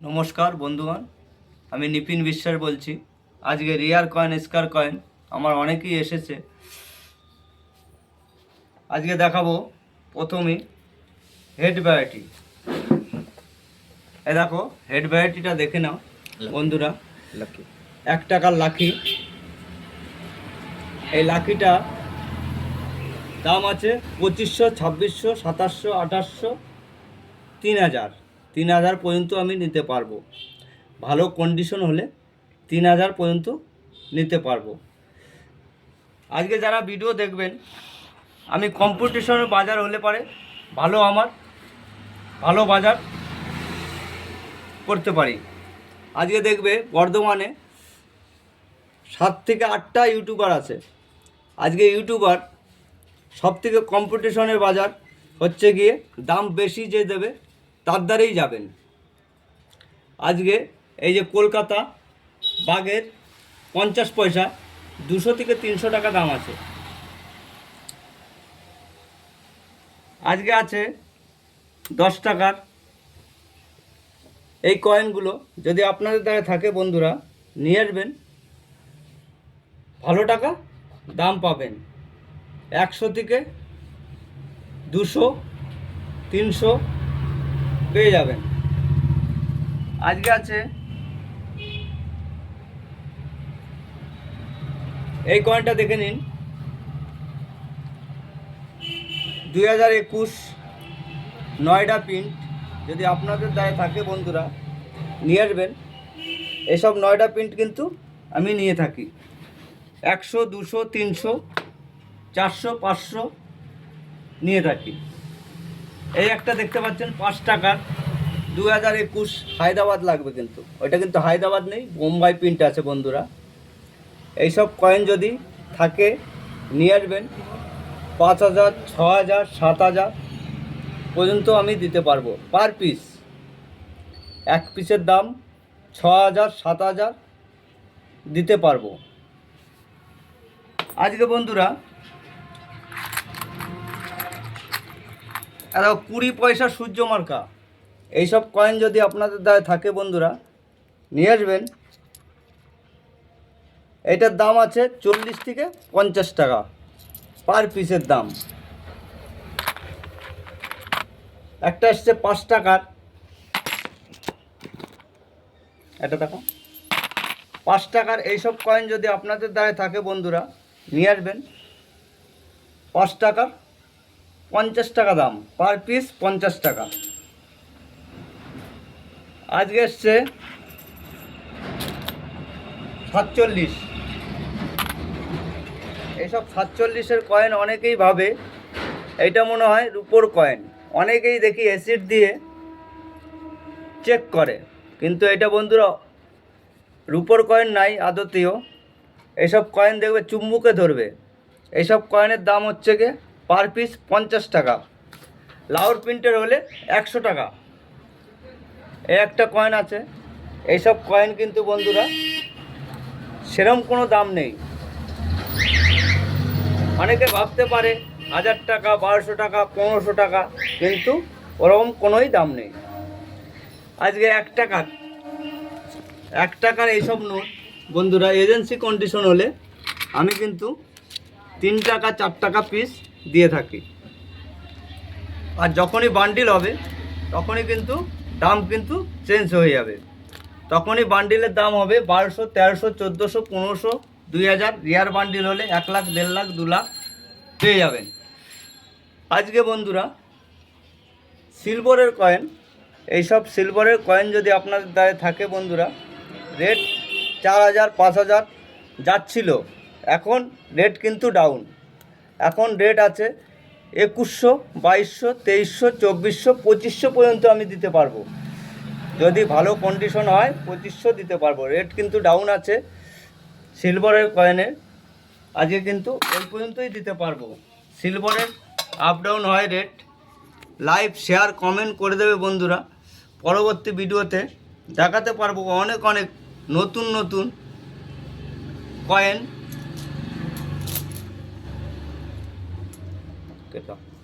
নমস্কার বন্ধুগণ। আমি নিপিন বিশ্বাস বলছি। আজকে রিয়ার কয়েন স্কার কয়েন আমার অনেকেই এসেছে। আজকে দেখাবো প্রথমে হেড ভ্যারাইটি এ দেখো হেড ভ্যারাইটিটা দেখে নাও বন্ধুরা। লাকি এক টাকার লাকি। এই লাকিটা দাম আছে পঁচিশশো ছাব্বিশশো সাতাশশো আঠাশশো তিন হাজার। তিন হাজার পর্যন্ত আমি নিতে পারব। ভালো কন্ডিশন হলে তিন হাজার পর্যন্ত নিতে পারব। আজকে যারা ভিডিও দেখবেন, আমি কম্পিটিশনের বাজার হলে পারে ভালো আমার, ভালো বাজার করতে পারি। আজকে দেখবে বর্ধমানে সাত থেকে আটটা ইউটিউবার আছে। আজকে ইউটিউবার সব থেকে কম্পিটিশনের বাজার হচ্ছে গিয়ে দাম বেশি যে দেবে তার দ্বারেই যাবেন। আজকে এই যে কলকাতা বাগের পঞ্চাশ পয়সা, দুশো থেকে তিনশো টাকা দাম আছে। আজকে আছে দশ টাকার। এই কয়েনগুলো যদি আপনাদের দ্বারা থাকে বন্ধুরা, নিয়ে আসবেন। ভালো টাকা দাম পাবেন। একশো থেকে দুশো, তিনশো পেয়ে যাবেন। আজকে আছে। এই কয়েনটা দেখে নিন। দুই হাজার একুশ নয়ডা প্রিন্ট যদি আপনাদের দায়ে থাকে বন্ধুরা নিয়ে আসবেন। এসব নয়ডা প্রিন্ট কিন্তু আমি নিয়ে থাকি। একশো দুশো তিনশো চারশো পাঁচশো নিয়ে থাকি। এই একটা দেখতে পাচ্ছেন, পাঁচ টাকার দু হাজার একুশ হায়দ্রাবাদ লাগবে কিন্তু। ওইটা কিন্তু হায়দ্রাবাদ নেই, বোম্বাই প্রিন্ট আছে বন্ধুরা। এইসব কয়েন যদি থাকে, নিয়ে আসবেন। পাঁচ হাজার ছ হাজার সাত হাজার পর্যন্ত আমি দিতে পারব পার পিস এক পিসের দাম ছ হাজার সাত হাজার দিতে পারব। আজকে বন্ধুরা এরা কুড়ি পয়সা সূর্য মার্কা। এইসব কয়েন যদি আপনাদের দ্বারা থাকে বন্ধুরা, নিয়ে আসবেন। এটার দাম আছে চল্লিশ থেকে পঞ্চাশ টাকা পার পিসের দাম। একটা এসছে পাঁচ টাকার। এটা দেখো। পাঁচ টাকার এইসব কয়েন যদি আপনাদের দ্বারা থাকে বন্ধুরা, নিয়ে আসবেন। পাঁচ টাকার পঞ্চাশ টাকা দাম পার পিস পঞ্চাশ টাকা। আজকে এসছে সাতচল্লিশ। এইসব সাতচল্লিশের কয়েন অনেকেই ভাবে এটা মনে হয় রুপোর কয়েন অনেকেই দেখি অ্যাসিড দিয়ে চেক করে। কিন্তু এটা বন্ধুরা, রুপোর কয়েন নাই আদতেও। এইসব কয়েন দেখবে চুম্বুকে ধরবে। এইসব কয়েনের দাম হচ্ছে গিয়ে পার পিস পঞ্চাশ টাকা। লাউর প্রিন্টের হলে একশো টাকা। এই একটা কয়েন আছে। এইসব কয়েন কিন্তু বন্ধুরা, সেরম কোনো দাম নেই। অনেকে ভাবতে পারে হাজার টাকা, বারোশো টাকা, পনেরোশো টাকা, কিন্তু ওরকম কোনোই দাম নেই। আজকে এক টাকার এক টাকার এইসব নোট, বন্ধুরা এজেন্সি কন্ডিশন হলে আমি কিন্তু তিন টাকা, চার টাকা পিস দিয়ে থাকি। আর যখনই বান্ডিল হবে, তখনই কিন্তু দাম কিন্তু চেঞ্জ হয়ে যাবে। তখনই বান্ডিলের দাম হবে বারোশো, তেরোশো, চোদ্দোশো, পনেরোশো, দুই হাজার। রিয়ার বান্ডিল হলে এক লাখ, দেড় লাখ, দু লাখ পেয়ে যাবেন। আজকে বন্ধুরা সিলভারের কয়েন এইসব সিলভারের কয়েন যদি আপনাদের দ্বারে থাকে বন্ধুরা রেট চার হাজার, পাঁচ হাজার যাচ্ছিল, এখন রেট কিন্তু ডাউন এখন রেট আছে একুশশো, বাইশশো, তেইশশো, চব্বিশশো, পঁচিশশো পর্যন্ত আমি দিতে পারব। যদি ভালো কন্ডিশন হয়, পঁচিশশো দিতে পারব। রেট কিন্তু ডাউন আছে সিলভারের কয়েনের আজকে কিন্তু ওই পর্যন্তই দিতে পারব। সিলভারের আপ ডাউন হয় রেট লাইভ শেয়ার কমেন্ট করে দেবে বন্ধুরা। পরবর্তী ভিডিওতে দেখাতে পারব অনেক অনেক নতুন নতুন কয়েন 됐 죠.